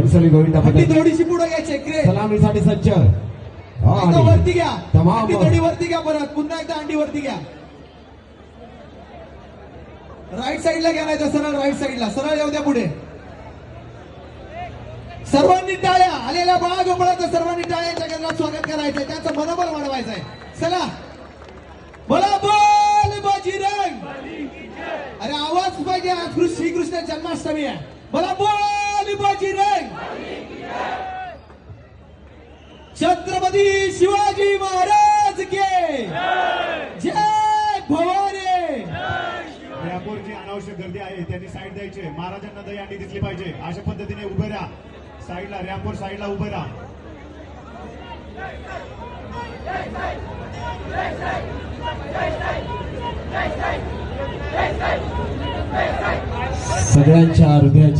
घनसली गोविंदा थोडीशी पुढे घ्यायची सलामीसाठी सज्ज. वरती घ्या. तमाम थोडी वरती घ्या परत. पुन्हा एकदा अंडी वरती घ्या. राईट साईडला घ्या नाही तर सरळ राईट साईडला सरळ येऊ द्या पुढे. सर्वांनी टाळ्या. आलेल्या बाळा गोपाळाचं सर्वांनी टाळ्यांच्या केंद्रात स्वागत करायचंय. त्यांचं मनोबल वाढवायचंय. चला. बोला बोल बाजीरंग अरे आवाज पाहिजे. आज कृष्ण श्रीकृष्ण जन्माष्टमी आहे. बोला बोल. बाजीरंग छत्रपती शिवाजी महाराज के. जय भवानी. व्यापूर जी अनावश्यक गर्दी आहे. त्यांनी साईड द्यायची. आहे. महाराजांना दही दिसली पाहिजे. अशा पद्धतीने उभे राहा. साईडला रॅम्पोर साईडला उभे राहा. सगळ्यांच्या हृदयाची